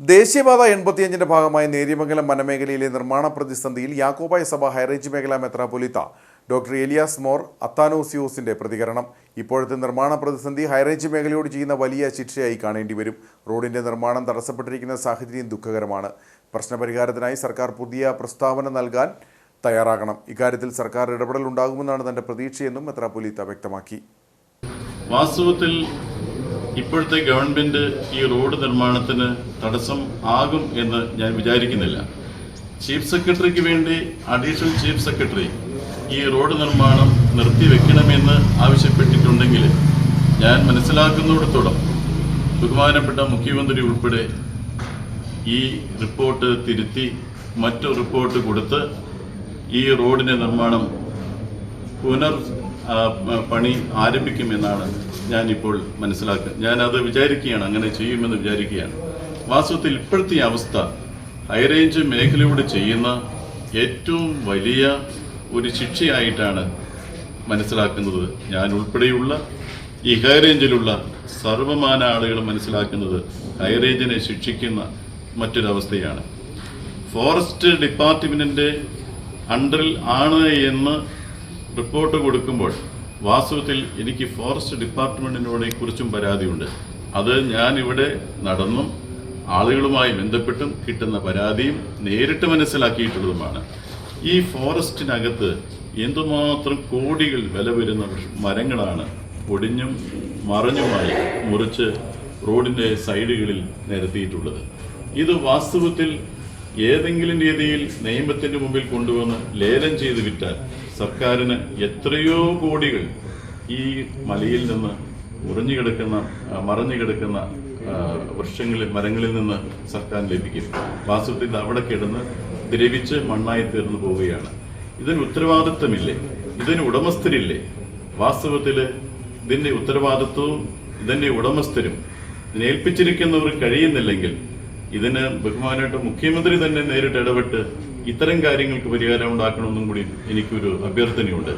ദേശീയപാത എൺപത്തിയഞ്ചിന്റെ ഭാഗമായി നേര്യമംഗലം വനമേഖലയിലെ നിർമ്മാണ പ്രതിസന്ധിയിൽ യാക്കോബായ സഭ ഹൈറേഞ്ച് മേഖല മെത്രാപൊലിത്ത ഡോക്ടർ എലിയാസ് മോർ അത്താനോസിയോസിന്റെ പ്രതികരണം. ഇപ്പോഴത്തെ നിർമ്മാണ പ്രതിസന്ധി ഹൈറേഞ്ച് മേഖലയോട് ചെയ്യുന്ന വലിയ ശിക്ഷയായി കാണേണ്ടി വരും. റോഡിന്റെ നിർമ്മാണം തടസ്സപ്പെട്ടിരിക്കുന്ന സാഹചര്യം ദുഃഖകരമാണ്. പ്രശ്നപരിഹാരത്തിനായി സർക്കാർ പുതിയ പ്രസ്താവന നൽകാൻ തയ്യാറാകണം. ഇക്കാര്യത്തിൽ സർക്കാർ ഇടപെടൽ ഉണ്ടാകുമെന്നാണ് തന്റെ പ്രതീക്ഷയെന്നും മെത്രാപൊലിത്ത വ്യക്തമാക്കി. വാസ്തവത്തിൽ ഇപ്പോഴത്തെ ഗവൺമെന്റ് ഈ റോഡ് നിർമ്മാണത്തിന് തടസ്സം ആകും എന്ന് ഞാൻ വിചാരിക്കുന്നില്ല. ചീഫ് സെക്രട്ടറിക്ക് വേണ്ടി അഡീഷണൽ ചീഫ് സെക്രട്ടറി ഈ റോഡ് നിർമ്മാണം നിർത്തിവെക്കണമെന്ന് ആവശ്യപ്പെട്ടിട്ടുണ്ടെങ്കിൽ ഞാൻ മനസ്സിലാക്കുന്നിടത്തോളം ബഹുമാനപ്പെട്ട മുഖ്യമന്ത്രി ഉൾപ്പെടെ ഈ റിപ്പോർട്ട് തിരുത്തി മറ്റു റിപ്പോർട്ട് കൊടുത്ത് ഈ റോഡിന്റെ നിർമ്മാണം പുനർ പണി ആരംഭിക്കുമെന്നാണ് ഞാനിപ്പോൾ മനസ്സിലാക്കുക. ഞാനത് വിചാരിക്കുകയാണ് അങ്ങനെ ചെയ്യുമെന്ന് വിചാരിക്കുകയാണ്. വാസ്തവത്തിൽ ഇപ്പോഴത്തെ അവസ്ഥ ഹൈറേഞ്ച് മേഖലയോട് ചെയ്യുന്ന ഏറ്റവും വലിയ ഒരു ശിക്ഷയായിട്ടാണ് മനസ്സിലാക്കുന്നത് ഞാൻ ഉൾപ്പെടെയുള്ള ഈ ഹൈറേഞ്ചിലുള്ള സർവമാന ആളുകൾ മനസ്സിലാക്കുന്നത് ഹൈറേഞ്ചിനെ ശിക്ഷിക്കുന്ന മറ്റൊരവസ്ഥയാണ്. ഫോറസ്റ്റ് ഡിപ്പാർട്ട്മെന്റിന്റെ അണ്ടറിൽ ആണ് എന്ന് റിപ്പോർട്ട് കൊടുക്കുമ്പോൾ വാസ്തവത്തിൽ എനിക്ക് ഫോറസ്റ്റ് ഡിപ്പാർട്ട്മെന്റിനോട് കുറിച്ചും പരാതിയുണ്ട്. അത് ഞാൻ ഇവിടെ നടന്നും ആളുകളുമായി ബന്ധപ്പെട്ടും കിട്ടുന്ന പരാതിയും നേരിട്ട് മനസ്സിലാക്കിയിട്ടുള്ളതുമാണ്. ഈ ഫോറസ്റ്റിനകത്ത് എന്തുമാത്രം കോടികൾ വില വരുന്ന മരങ്ങളാണ് ഒടിഞ്ഞും മറഞ്ഞുമായി മുറിച്ച് റോഡിന്റെ സൈഡുകളിൽ നിരത്തിയിട്ടുള്ളത്. ഇത് വാസ്തവത്തിൽ ഏതെങ്കിലും രീതിയിൽ നിയമത്തിന്റെ മുമ്പിൽ കൊണ്ടുവന്ന് ലേലം ചെയ്ത് വിറ്റാൽ സർക്കാരിന് എത്രയോ കോടികൾ ഈ മലയിൽ നിന്ന് ഉറഞ്ഞു കിടക്കുന്ന മറഞ്ഞു കിടക്കുന്ന വൃക്ഷങ്ങളിൽ മരങ്ങളിൽ നിന്ന് സർക്കാർ ലഭിക്കും. വാസ്തവത്തിൽ അവിടെ കിടന്ന് ദ്രവിച്ച് മണ്ണായി തീർന്നു പോവുകയാണ്. ഇതിന് ഉത്തരവാദിത്വമില്ലേ? ഇതിന് ഉടമസ്ഥരില്ലേ? വാസ്തവത്തിൽ ഇതിന്റെ ഉത്തരവാദിത്വവും ഇതിന്റെ ഉടമസ്ഥരും ഏൽപ്പിച്ചിരിക്കുന്നവർ കഴിയുന്നില്ലെങ്കിൽ ഇതിന് ബഹുമാനമായിട്ട് മുഖ്യമന്ത്രി തന്നെ നേരിട്ട് ഇടപെട്ട് ഇത്തരം കാര്യങ്ങൾക്ക് പരിഹാരം ഉണ്ടാക്കണമെന്നും കൂടി എനിക്കൊരു അഭ്യർത്ഥനയുണ്ട്.